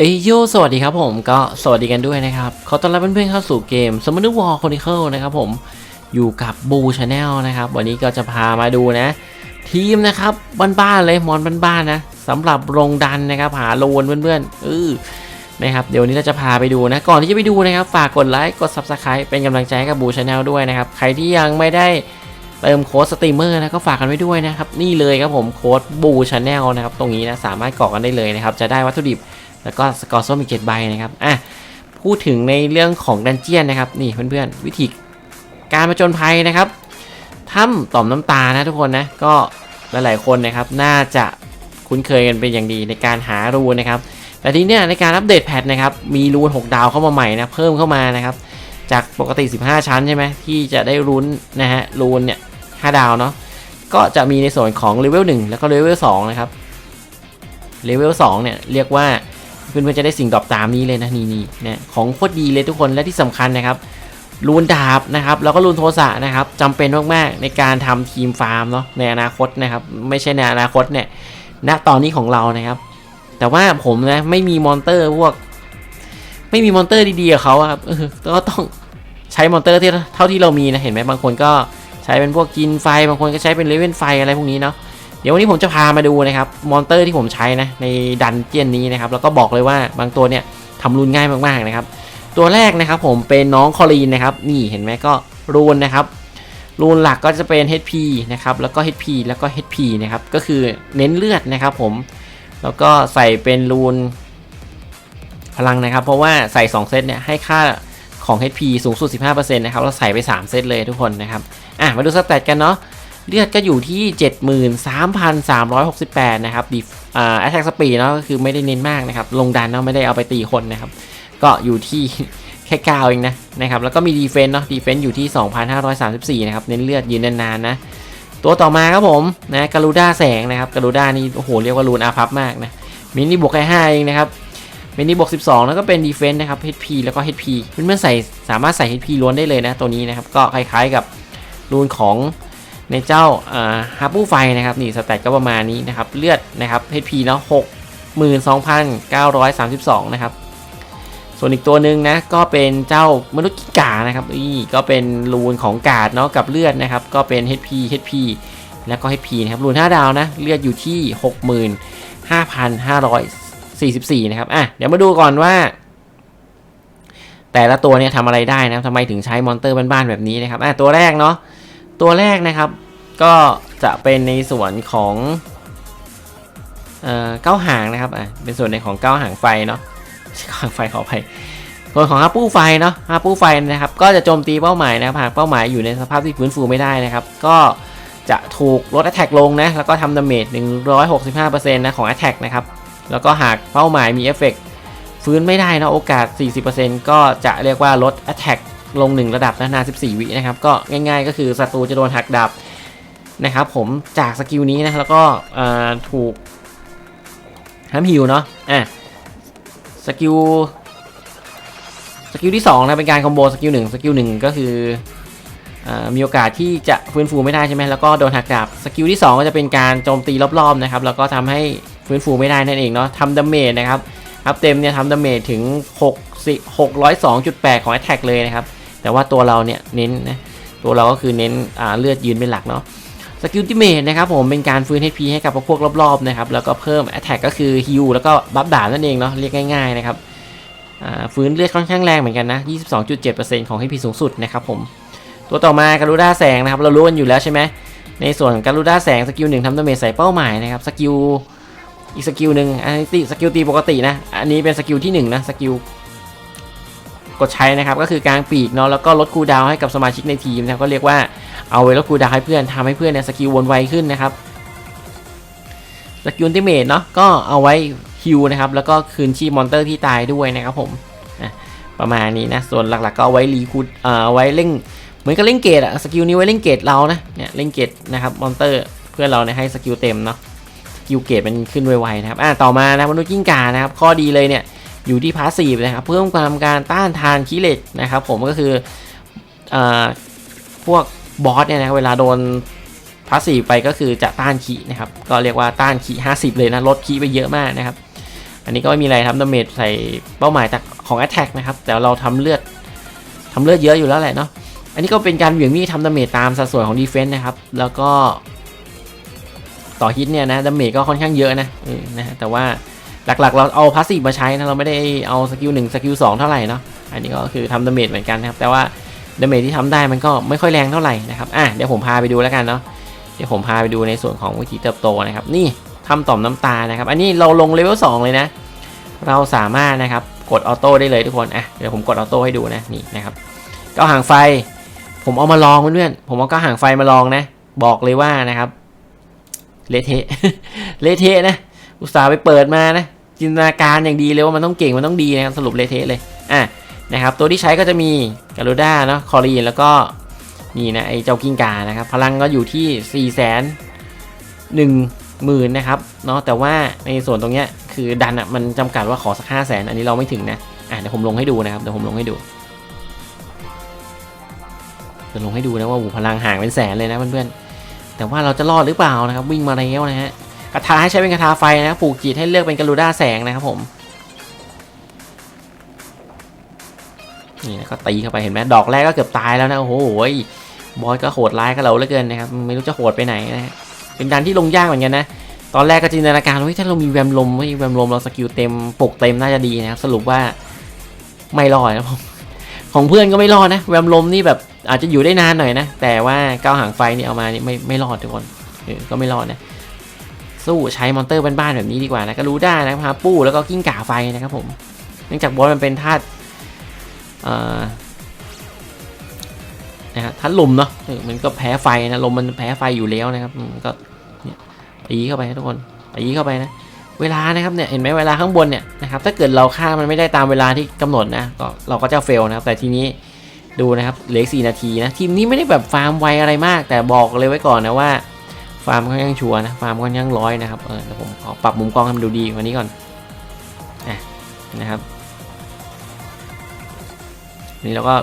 เอ้ยโยสวัสดีครับผมก็สวัสดีกันด้วยนะครับขอต้อนรับเพื่อนๆเข้าสู่เกม s u m m o n War Chronicle นะครับผมอยู่กับบูชาแนลนะครับวันนี้ก็จะพามาดูนะ ทีมนะครับบ้านๆเลยมอนบ้านๆนะสำหรับลงดันนะครับหาโลนเพื่อนๆเออนะครับเดี๋ยวนนี้เราจะพาไปดูนะ ก่อนที่จะไปดูนะครับ ฝากกดไลค์กด Subscribe เป็นกำลังใจให้กับบูชาแนลด้วยนะครับใครที่ยังไม่ได้เติมโค้ดสตรีมเมอร์นะก็ฝากกันไว้ด้วยนะครับนี่เลยครับผมโค้ดบูชาแนลนะครับตรงนี้นะสามารถกรอกกันได้เลยนะครับจะได้วัตถุดิบ แล้วก็สกอร์ส้มอีกเจ็ดใบนะครับอะพูดถึงในเรื่องของดันเจียนนะครับนี่เพื่อนๆวิธีการมาจนภัยนะครับถ้ำต่อมน้ำตานะทุกคนนะก็หลายๆคนนะครับน่าจะคุ้นเคยกันเป็นอย่างดีในการหารูนนะครับแต่ทีเนี้ยในการอัปเดตแพทนะครับมีรูน6 ดาวเข้ามาใหม่นะเพิ่มเข้ามานะครับจากปกติ 15 ชั้นใช่ไหมที่จะได้รุนนะฮะรูนเนี่ย5ดาวเนาะก็จะมีในส่วนของเลเวล1แล้วก็เลเวล2นะครับเลเวล2เนี่ยเรียกว่า เพื่อนๆจะได้สิ่งตอบตามนี้เลยนะนี่นี่นะของโคตรดีเลยทุกคนและที่สำคัญนะครับรูนดาบนะครับแล้วก็รูนโทสะนะครับจำเป็นมากๆในการทำทีมฟาร์มเนาะในอนาคตนะครับ ไม่ใช่ในอนาคตเนี่ยณตอนนี้ของเรานะครับ แต่ว่าผมนะไม่มีมอนเตอร์พวก ไม่มีมอนเตอร์ดีๆกับเขาครับก็ต้องใช้มอนเตอร์ที่เท่าที่เรามีนะเห็นไหมบางคนก็ใช้เป็นพวกกินไฟบางคนก็ใช้เป็นเลเวนไฟอะไรพวกนี้เนาะ เดี๋ยววันนี้ผมจะพามาดูนะครับมอนเตอร์ที่ผมใช้นะในดันเจียนนี้นะครับแล้วก็บอกเลยว่าบางตัวเนี่ยทำรูนง่ายมากๆนะครับ ตัวแรกนะครับผมเป็นน้องคอลีนนะครับนี่เห็นไหมก็รูนนะครับรูนหลักก็จะเป็น HP นะครับแล้วก็ HP แล้วก็ HP นะครับก็คือเน้นเลือดนะครับผมแล้วก็ใส่เป็นรูนพลังนะครับ เพราะว่าใส่ 2 เซตเนี่ยให้ค่าของ HP สูงสุด 15%นะครับเราใส่ไป 3 เซตเลยทุกคนนะครับอะมาดูสแตทกันเนาะ เลือดก็อยู่ที่ 73,368 นะครับดีอ่า attack speed เนาะก็คือไม่ได้เน้นมากนะครับ ลงดันเนาะไม่ได้เอาไปตีคนนะครับ ก็อยู่ที่แค่9เองนะนะครับ แล้วก็มี defense เนาะ defense อยู่ที่ 2,534 นะครับ เน้นเลือดยืนนานๆนะ ตัวต่อมาครับผมนะกาลูด้าแสงนะครับกาลูด้านี่โอ้โหเรียกว่ารูนอาพับมากนะมินิบวกแค่5เองนะครับมินิบวก12 แล้วก็เป็น defense นะครับ HP แล้วก็ HP เพื่อนๆใส่สามารถใส่ HP ล้วนได้เลยนะตัวนี้นะครับก็คล้ายๆกับรูนของ ในเจ้าฮาร์ปูไฟนะครับนี่สแตทก็ประมาณนี้นะครับ เลือดนะครับ HP เนาะ62,932 นะครับ ส่วนอีกตัวหนึ่งนะ ก็เป็นเจ้ามนุษย์กิกานะครับนี่ก็เป็นรูนของกาดเนาะกับเลือดนะครับ ก็เป็น HP HP แล้วก็ HP นะครับ รูน 5 ดาวนะ เลือดอยู่ที่ 65,544 นะครับ อะ เดี๋ยวมาดูก่อนว่า แต่ละตัวเนี่ยทำอะไรได้นะทำไมถึงใช้มอนเตอร์บ้านๆแบบนี้นะครับ อะ ตัวแรกเนาะ ตัวแรกนะครับก็จะเป็นในส่วนของเอ่อเก้าหางนะครับอะเป็นส่วนในของเก้าหางไฟเนาะเก้าหางไฟขออภัยส่วนของฮาปูไฟเนาะฮาปูไฟนะครับ ก็จะโจมตีเป้าหมายนะครับหากเป้าหมายอยู่ในสภาพที่ฟื้นฟูไม่ได้นะครับ ก็จะถูกลด Attack ลงนะแล้วก็ทำดาเมจ165%นะของ Attack นะครับแล้วก็หากเป้าหมายมีเอฟเฟกฟื้นไม่ได้นะโอกาส 40%ก็จะเรียกว่าลด Attack ลง 1 ระดับนะนาน14 วินะครับ ก็ง่าย ๆ ก็คือศัตรูจะโดนหักดับนะครับผมจากสกิลนี้นะแล้วก็ถูกห้ามฮิวเนาะอะสกิลสกิลที่2นะเป็นการคอมโบสกิล1สกิล1ก็คืออมีโอกาสที่จะฟื้นฟูไม่ได้ใช่ไหมแล้วก็โดนหักดับสกิลที่ 2 ก็จะเป็นการโจมตีรอบๆนะครับแล้วก็ทำให้ฟื้นฟูไม่ได้นั่นเองเนาะทำดาเมจนะครับอัพเต็มเนี่ยทำดาเมจถึง6 602.8 ของ Attack เลยนะครับ แต่ว่าตัวเราเนี่ยเน้นนะตัวเราก็คือเน้นเลือดยืนเป็นหลักเนาะสกิลติเมทนะครับผมเป็นการฟื้น HP ให้กับพวกรอบๆนะครับแล้วก็เพิ่ม Attack ก็คือฮิลแล้วก็บัฟดาบนั่นเองเนาะเรียกง่ายๆนะครับฟื้นเลือดค่อนข้างแรงเหมือนกันนะ 22.7%ของ HP สูงสุดนะครับผมตัวต่อมาการูด้าแสงนะครับเรารู้กันอยู่แล้วใช่ไหมในส่วนการูด้าแสงสกิลหนึ่งทำดาเมจใส่เป้าหมายนะครับสกิลอีกสกิลหนึ่งอันนี้สกิลตีปกตินะอันนี้เป็นสกิลที่1นะสกิล กดใช้นะครับก็คือกลางปีกเนาะแล้วก็ลดคูลดาวให้กับสมาชิกในทีมนะครับก็เรียกว่าเอาไว้ลดคูลดาวให้เพื่อนทำให้เพื่อนเนี่ยสกิลวนไวขึ้นนะครับสกิลอัลติเมทเนาะก็เอาไว้ฮิวนะครับแล้วก็คืนชีพมอนเตอร์ที่ตายด้วยนะครับผมประมาณนี้นะส่วนหลักๆก็เอาไว้รีคูดเอาไว้เล่งเหมือนกับเล่งเกตอะสกิลนี้ไว้เล่งเกตเรานะเนี่ยเล่งเกตนะครับมอนเตอร์เพื่อนเราเนี่ยให้สกิลเต็มเนาะสกิลเกตมันขึ้นไวๆนะครับ อ่า ต่อมานะมนุษย์กิ้งก่านะครับ ข้อดีเลยเนี่ย อยู่ที่พาสซีฟนะครับ เพิ่มความการต้านทานคีเลตนะครับ ผมก็คืออพวกบอสเนี่ยนะเวลาโดนพาสซีฟไปก็คือจะต้านคีนะครับ ก็เรียกว่าต้านคี50 เลยนะ ลดคีไปเยอะมากนะครับ อันนี้ก็ไม่มีอะไรครับดาเมจใส่เป้าหมายจากของ Attack นะครับ แต่เราทำเลือดทำเลือดเยอะอยู่แล้วแหละเนาะ อันนี้ก็เป็นการเหวี่ยงมีดทำดาเมจตามสัดส่วนของดีเฟนส์นะครับ แล้วก็ต่อฮิตเนี่ยนะดาเมจก็ค่อนข้างเยอะนะนะ แต่ว่า หลักๆ เราเอาพาสซีฟมาใช้นะเราไม่ได้เอาสกิลหนึ่งสกิลสองเท่าไหร่เนาะอันนี้ก็คือทำดาเมจเหมือนกันนะครับ แต่ว่าดาเมจที่ทำได้มันก็ไม่ค่อยแรงเท่าไหร่นะครับอะเดี๋ยวผมพาไปดูแล้วกันเนาะเดี๋ยวผมพาไปดูในส่วนของวิธีเติบโตนะครับ นี่ทำต่อมน้ำตานะครับ อันนี้เราลงเลเวล2เลยนะ เราสามารถนะครับกดออโต้ได้เลยทุกคนอะเดี๋ยวผมกดออโต้ให้ดูนะนี่นะครับก็ห่างไฟ ผมเอามาลองเพื่อนๆผมเอาก็ห่างไฟมาลองนะ บอกเลยว่านะครับเละเทะเละเทะนะอุตส่าห์ไปเปิดมานะ จินตนาการอย่างดีเลยว่ามันต้องเก่งมันต้องดีนะครับสรุปเลเทะเลยอะนะครับตัวที่ใช้ก็จะมีกาลูด้าเนาะคอรีนแล้วก็นี่นะไอเจ้ากิ้งกานะครับพลังก็อยู่ที่4ี่แสนหนึ่งหมื่นนะครับเนาะแต่ว่าในส่วนตรงเนี้ยคือดันอะมันจำกัดว่าขอสักห้าแสนอันนี้เราไม่ถึงนะอะเดี๋ยวผมลงให้ดูนะครับเดี๋ยวผมลงให้ดูจะลงให้ดูนะว่าหูพลังห่างเป็นแสนเลยนะเพื่อนๆแต่ว่าเราจะรอดหรือเปล่านะครับวิ่งมาแล้วนะฮะ กระทาให้ใช้เป็นกระทาไฟนะผูกจีดให้เลือกเป็นกระลูด้าแสงนะครับผมนี่นะก็ตีเข้าไปเห็นไหมดอกแรกก็เกือบตายแล้วนะโอ้โหบอยก็โหดร้ายกับเราเหลือเกินนะครับไม่รู้จะโหดไปไหนนะเป็นดันที่ลงยากเหมือนกันนะตอนแรกก็จินตนาการว่าถ้าเรามีแวมลมว่แวมลมเราสกิลเต็มปกเต็มน่าจะดีนะครับสรุปว่าไม่รอดนะผมของเพื่อนก็ไม่รอดนะแวมลมนี่แบบอาจจะอยู่ได้นานหน่อยนะแต่ว่าก้าวหางไฟนี่เอามานี่ไม่ไม่รอดทุกคนก็ไม่รอดนะ สู้ใช้มอนเตอร์บ้านๆแบบนี้ดีกว่านะก็รู้ได้นะครับฮาปู้แล้วก็กิ้งก่าไฟนะครับผม เนื่องจากบอสมันเป็นธาตุนะฮะธาตุลมเนาะมันก็แพ้ไฟนะลมมันแพ้ไฟอยู่แล้วนะครับก็เนี่ยตีเข้าไปทุกคนตีเข้าไปนะเวลานะครับเนี่ยเห็นไหมเวลาข้างบนเนี่ยนะครับถ้าเกิดเราฆ่ามันไม่ได้ตามเวลาที่กำหนดนะก็เราก็จะเฟลนะครับแต่ทีนี้ดูนะครับเหลือสี่นาทีนะทีมนี้ไม่ได้แบบฟาร์มไวอะไรมาก แต่บอกเลยไว้ก่อนนะว่า ฟาร์มค่อนข้างชัวร์นะฟาร์มค่อนข้างร้อยนะครับเออเดี๋ยวผมขอปรับมุมกล้องให้มันดูดีกว่านี้ก่อนอะนะครับนี่เราก็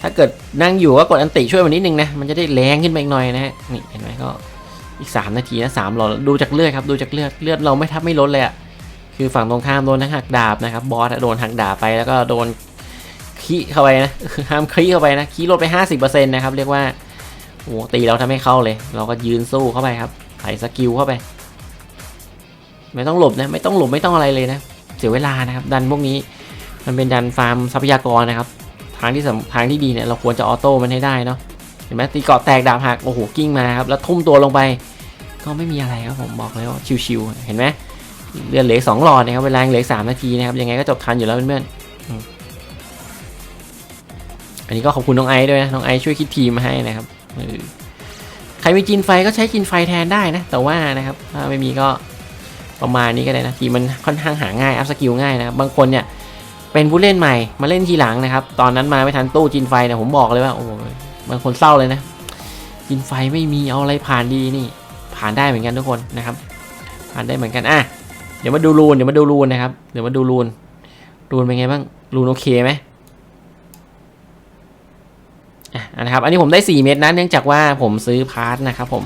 ถ้าเกิดนั่งอยู่ก็กดอันติช่วยมันนิดนึงนะมันจะได้แรงขึ้นมาอีกหน่อยนะฮะนี่เห็นไหมก็อีก 3 นาทีนะสามหลอดดูจากเลือดครับดูจากเลือดเลือดเราไม่ทับไม่ลดเลยอะคือฝั่งตรงข้ามโดนทั้งหักดาบนะครับบอสโดนหักดาบไปแล้วก็โดนขี้เข้าไปนะห้ามขี้เข้าไปนะขี้ลดไป 50%นะครับเรียกว่า โอ้ตีเราทำให้เข้าเลย เราก็ยืนสู้เข้าไปครับใส่สกิลเข้าไป ไม่ต้องหลบนะไม่ต้องหลบไม่ต้องอะไรเลยนะ เสียเวลานะครับ ดันพวกนี้ มันเป็นดันฟาร์มทรัพยากรนะครับ ทางที่สทางที่ดีเนี่ยเราควรจะออโต้มันให้ได้เนาะเห็นไหมตีเกาะแตกดาบหักโอ้โหกิ้งมาครับแล้วทุ่มตัวลงไป ก็ไม่มีอะไรครับผมบอกเลยว่าชิวๆเห็นไหมเลือดเหลือสองหลอดนะครับเวลาเหลือสามนาทีนะครับยังไงก็จบทันอยู่แล้วเพื่อนๆอันนี้ก็ขอบคุณน้องไอซ์ด้วยนะน้องไอซ์ช่วยคิดทีมมาให้นะครับ ใครมีจินไฟก็ใช้จินไฟแทนได้นะ แต่ว่านะครับถ้าไม่มีก็ประมาณนี้ก็ได้นะทีมันค่อนข้างหาง่ายอัพสกิลง่ายนะครับบางคนเนี่ยเป็นผู้เล่นใหม่มาเล่นทีหลังนะครับ ตอนนั้นมาไม่ทันตู้จินไฟเนี่ยผมบอกเลยว่าโอ้บางคนเศร้าเลยนะกินไฟไม่มีเอาอะไรผ่านดีนี่ ผ่านได้เหมือนกันทุกคนนะครับ ผ่านได้เหมือนกันอะเดี๋ยวมาดูรูนเดี๋ยวมาดูรูนนะครับเดี๋ยวมาดูรูนรูนเป็นไงบ้างรูนโอเคไหมอะ นะครับ อันนี้ผมได้ 4 เม็ดนะเนื่องจากว่าผมซื้อพาร์ทนะครับผม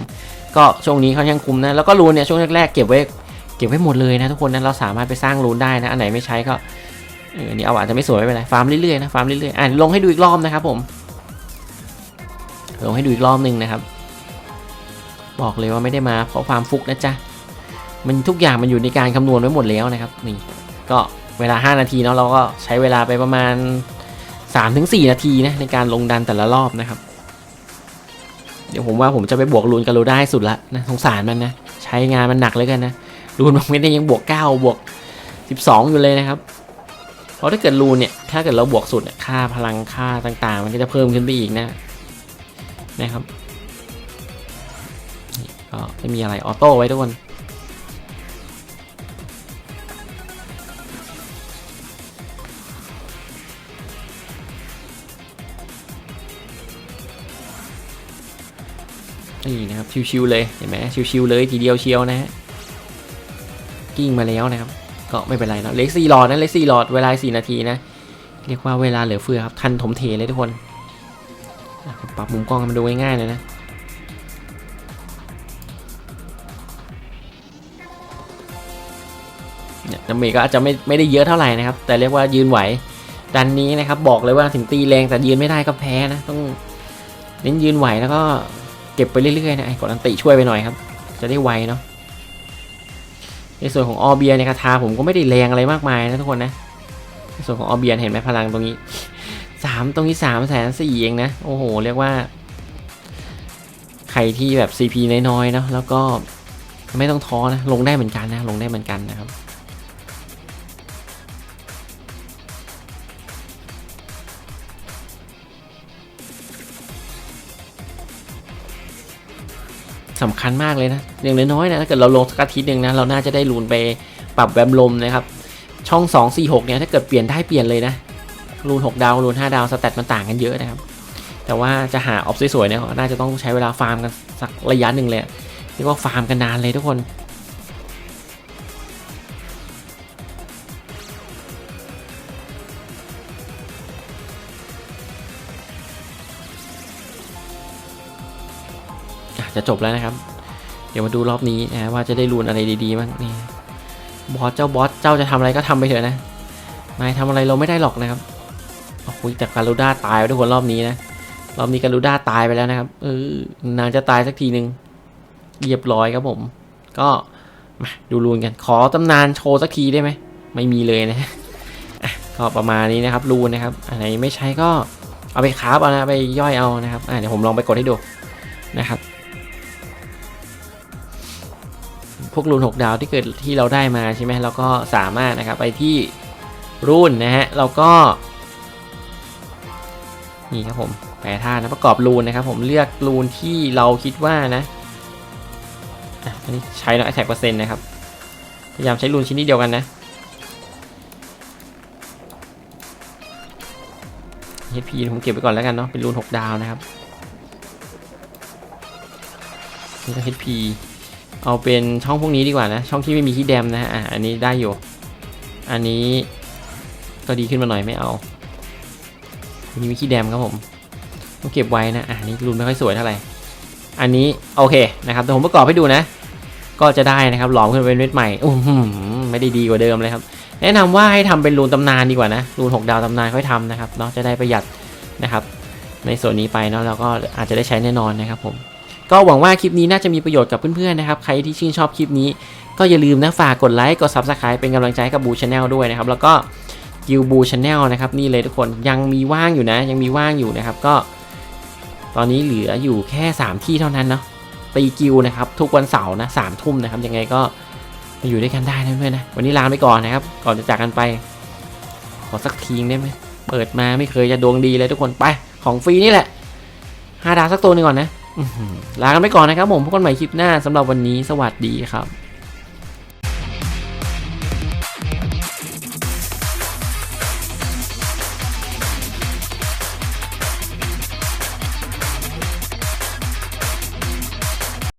ก็ช่วงนี้ค่อนข้างคุ้มนะแล้วก็รูนเนี่ยช่วงแรกๆเก็บไว้เก็บไว้หมดเลยนะทุกคนนะเราสามารถไปสร้างรูนได้นะอันไหนไม่ใช้ก็เออนี่เอาอาจจะไม่สวยไม่เป็นไรฟาร์มเรื่อยๆนะฟาร์มเรื่อยๆอะลงให้ดูอีกรอบนะครับผมลงให้ดูอีกรอบหนึ่งนะครับ บอกเลยว่าไม่ได้มาเพราะความฟุกนะจ๊ะมันทุกอย่างมันอยู่ในการคำนวณไว้หมดแล้วนะครับนี่ก็เวลา 5 นาทีเนาะเราก็ใช้เวลาไปประมาณ 3-4 นาทีนะในการลงดันแต่ละรอบนะครับ เดี๋ยวผมว่าผมจะไปบวกรูนกับรูได้สุดละนะสงสารมันนะใช้งานมันหนักเลยกันนะรูนบางเม็ดเนี่ยยังบวก 9 บวก 12 อยู่เลยนะครับ เพราะถ้าเกิดรูนเนี่ยถ้าเกิดเราบวกสุดเนี่ยค่าพลังค่าต่างๆ มันก็จะเพิ่มขึ้นไปอีกนะนะครับก็ไม่มีอะไรออโต้ไว้ทุกคน นี่นะครับชิวๆเลยเห็นไหมชิวๆเลยทีเดียวเชียวนะฮะกิ้งมาแล้วนะครับ ก็ไม่เป็นไรนะเล็กสี่หลอดนะเล็กสี่หลอดเวลาสี่นาทีนะเรียกว่าเวลาเหลือเฟือครับทันถมเทเลยทุกคนปรับมุมกล้องมันดูง่ายๆเลยนะเนี่ยดาเมจก็อาจจะไม่ไม่ได้เยอะเท่าไหร่นะครับ แต่เรียกว่ายืนไหวดันนี้นะครับ บอกเลยว่าถึงตีแรงแต่ยืนไม่ได้ก็แพ้นะ ต้องเน้นยืนไหวแล้วก็ ก็บไปเรื่อยๆนะไอ้กดอันติช่วยไปหน่อยครับ จะได้ไวเนาะในส่วนของออเบียในคาถาผมก็ไม่ได้แรงอะไรมากมายนะทุกคนนะในส่วนของออเบียเห็นไหมพลังตรงนี้สามตรงนี้สามแสนสี่เองนะโอ้โหเรียกว่า ใครที่แบบ CP น้อยๆเนาะแล้วก็ไม่ต้องท้อนะลงได้เหมือนกันนะลงได้เหมือนกันนะครับ สำคัญมากเลยนะ อย่างน้อยๆนะถ้าเกิดเราลงสักอาทิตย์หนึ่งนะเราน่าจะได้ลูนไปปรับแวมลมนะครับ ช่อง 2 4 6 เนี่ยถ้าเกิดเปลี่ยนได้เปลี่ยนเลยนะลูน 6 ดาวลูน 5 ดาวสแตทมันต่างกันเยอะนะครับ แต่ว่าจะหาออฟสวยๆเนี่ยน่าจะต้องใช้เวลาฟาร์มกันสักระยะหนึ่งเลยเรียกว่าฟาร์มกันนานเลยทุกคน จะจบแล้วนะครับ เดี๋ยวมาดูรอบนี้นะว่าจะได้รูนอะไรดีๆบ้างนี่บอสเจ้าบอสเจ้าจะทำอะไรก็ทำไปเถอะนะนายทำอะไรเราไม่ได้หรอกนะครับโอ้โหแต่การูด้าตายไปทุกคนรอบนี้นะรอบนี้การูด้าตายไปแล้วนะครับเออนางจะตายสักทีหนึ่งเรียบร้อยครับผม ก็มาดูรูนกัน ขอตำนานโชว์สักทีได้ไหมไม่มีเลยนะก็ประมาณนี้นะครับรูนนะครับอันไหนไม่ใช้ก็เอาไปคราฟเอานะไปย่อยเอานะครับอะเดี๋ยวผมลองไปกดให้ดูนะครับ พวกรูน 6 ดาวที่เกิดที่เราได้มาใช่ไหมเราก็สามารถนะครับไปที่รูนนะฮะเราก็ นี่ครับผมแปรธาตุนะประกอบรูนนะครับ ผมเลือกรูนที่เราคิดว่านะอันนี้ใช้แล้วแท็กเปอร์เซ็นต์นะครับพยายามใช้รูนชิ้นนี้เดียวกันนะ HP ผมเก็บไว้ก่อนแล้วกันเนาะเป็นรูน 6 ดาวนะครับนี่ก็ HP เอาเป็นช่องพวกนี้ดีกว่านะ ช่องที่ไม่มีที่แดมนะฮะอันนี้ได้อยู่ อันนี้ก็ดีขึ้นมาหน่อยไม่เอาอันนี้มีขี้แดมครับผมต้องเก็บไว้นะอันนี้รูนไม่ค่อยสวยเท่าไหร่อันนี้โอเคนะครับแต่ผมประกอบให้ดูนะ ก็จะได้นะครับหลอมขึ้นเป็นเม็ดใหม่โอ้โหไม่ได้ดีกว่าเดิมเลยครับ แนะนำว่าให้ทำเป็นรูนตำนานดีกว่านะรูน6ดาวตำนานค่อยทำนะครับเนาะจะได้ประหยัดนะครับ ในส่วนนี้ไปเนาะแล้วก็อาจจะได้ใช้แน่นอนนะครับผม ก็หวังว่าคลิปนี้น่าจะมีประโยชน์กับเพื่อนๆนะครับ ใครที่ชื่นชอบคลิปนี้ ก็อย่าลืมนะฝากกดไลค์ กด Subscribe เป็นกำลังใจให้กับบูชาแนลด้วยนะครับ แล้วก็กิวบูชาแนลนะครับนี่เลยทุกคนยังมีว่างอยู่นะ ยังมีว่างอยู่นะครับก็ ตอนนี้เหลืออยู่แค่ 3 ที่เท่านั้นเนาะตีกิวนะครับทุกวันเสาร์นะสามทุ่มนะครับยังไงก็มาอยู่ด้วยกันได้นะเพื่อนนะวันนี้ลาไปก่อนนะครับ ก่อนจะจากกันไป ขอสักทีงได้ไหมเปิดมาไม่เคยจะดวงดีเลยทุกคนไป ของฟรีนี่แหละห้าดาวสักตัวหนึงก่อนนะ ลากันไปก่อนนะครับผมพบกันใหม่คลิปหน้าสำหรับวันนี้สวัสดีครับ